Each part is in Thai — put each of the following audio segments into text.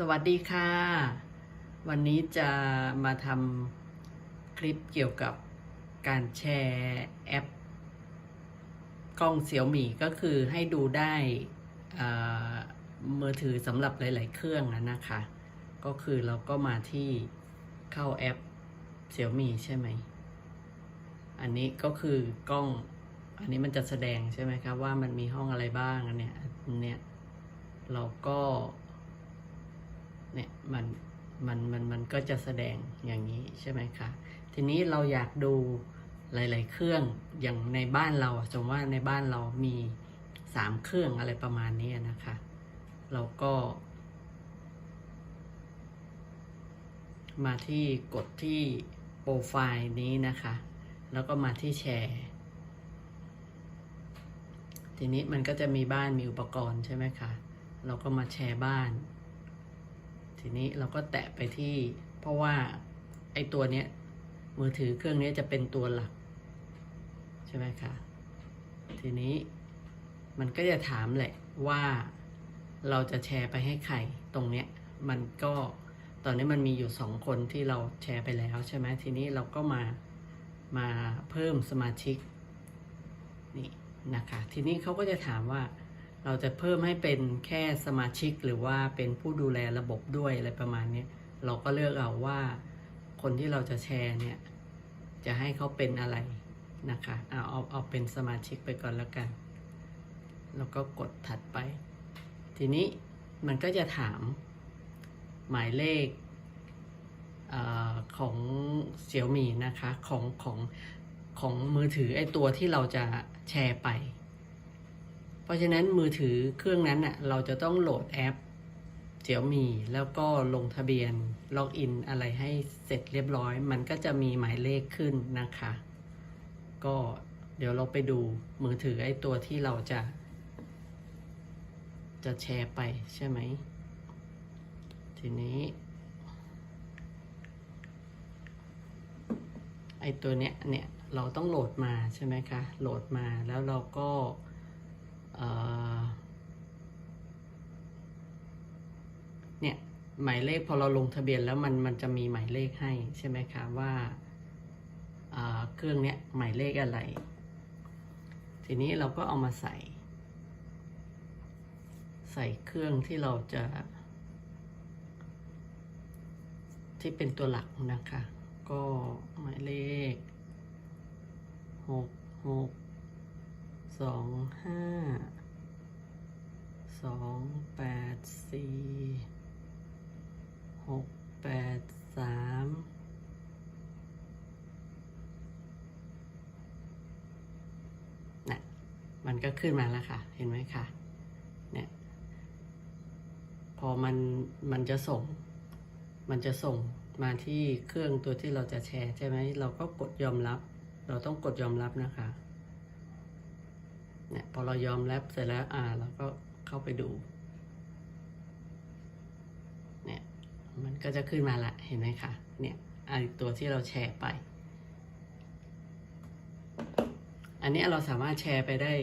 สวัสดีค่ะ วันนี้จะมาทำคลิปเกี่ยวกับการแชร์แอป กล้องเสี่ยวหมี่ก็คือให้ดูได้อ่ามือถือสำหรับหลาย ๆ เครื่องนะคะ ก็คือเราก็มาที่เข้าแอปเสี่ยวหมี่ใช่ไหม อันนี้ก็คือกล้อง อันนี้มันจะแสดงใช่ไหมครับว่ามันมีห้องอะไรบ้างอันเนี้ยอันเนี้ยเราก็ เนี่ยมันมันมันมันก็จะแสดงอย่างนี้ใช่ไหมคะทีนี้เราอยากดูหลาย ๆ เครื่องอย่างในบ้านเราสมมติว่าในบ้านเรามีสามเครื่องอะไรประมาณนี้นะคะ เราก็ มาที่กดที่โปรไฟล์นี้นะคะ แล้วก็มาที่แชร์ ทีนี้มันก็จะมีบ้านมีอุปกรณ์ใช่ไหมคะ เราก็มาแชร์บ้าน ทีนี้เราก็แตะไปที่เพราะว่าไอ้ตัวเนี้ยมือถือเครื่องนี้จะเป็นตัวหลัก ใช่ไหมคะ ทีนี้มันก็จะถามแหละว่าเราจะแชร์ไปให้ใครตรงเนี้ยมันก็ตอนนี้มันมีอยู่สองคนที่เราแชร์ไปแล้วใช่ไหมทีนี้เราก็มามาเพิ่มสมาชิกนี่นะคะ ทีนี้เขาก็จะถามว่า เราจะเพิ่มให้เป็นแค่สมาชิกหรือว่าเป็นผู้ดูแลระบบด้วยอะไรประมาณนี้เราก็เลือกเอาว่าคนที่เราจะแชร์เนี่ย จะให้เขาเป็นอะไรนะคะเอาเอาเอาเป็นสมาชิกไปก่อนแล้วกัน แล้วก็กดถัดไป ทีนี้มันก็จะถามหมายเลขอของเสี่ยวมีนะคะของของของมือถือไอตัวที่เราจะแชร์ไป เพราะฉะนั้นมือถือเครื่องนั้นน่ะเราจะต้องโหลดแอปเจียวมีแล้วก็ลงทะเบียนล็อกอินอะไรให้เสร็จเรียบร้อย มันก็จะมีหมายเลขขึ้นนะคะ ก็เดี๋ยวเราไปดูมือถือไอ้ตัวที่เราจะ จะแชร์ไปใช่ไหม ทีนี้ไอ้ตัวเนี้ยเนี่ยเราต้องโหลดมาใช่ไหมคะ โหลดมาแล้วเราก็ เนี่ยหมายเลขพอเราลงทะเบียนแล้วมันมันจะมีหมายเลขให้ใช่ไหมคะว่าเครื่องเนี้ยหมายเลขอะไร ทีนี้เราก็เอามาใส่ ใส่เครื่องที่เราจะ ที่เป็นตัวหลักนะคะ ก็หมายเลขหกหก สองห้าสองแปดสี่หกแปดสามนะมันก็ขึ้นมาแล้วค่ะ เห็นไหมคะเนี่ยพอมันมันจะส่ง มันจะส่งมาที่เครื่องตัวที่เราจะแชร์ใช่ไหม เราก็กดยอมรับ เราต้องกดยอมรับนะคะ เนี่ยพอเรายอมรับเสร็จแล้วอ่าเราก็เข้าไปดู เนี่ยมันก็จะขึ้นมาละเห็นไหมคะเนี่ยไอตัวที่เราแชร์ไป อันนี้เราสามารถแชร์ไปได้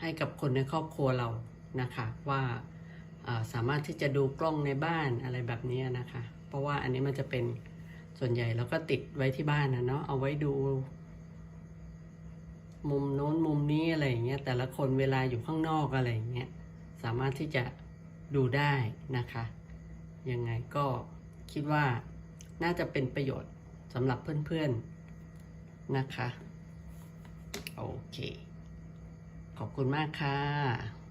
ให้กับคนในครอบครัวเรานะคะว่าอ่าสามารถที่จะดูกล้องในบ้านอะไรแบบนี้นะคะ เพราะว่าอันนี้มันจะเป็นส่วนใหญ่เราก็ติดไว้ที่บ้านนะเนาะเอาไว้ดู มุมโน้นมุมนี้อะไรอย่างเงี้ยแต่ละคนเวลาอยู่ข้างนอกอะไรอย่างเงี้ยสามารถที่จะดูได้นะคะยังไงก็คิดว่าน่าจะเป็นประโยชน์สำหรับเพื่อนๆนะคะ โอเค ขอบคุณมากค่ะ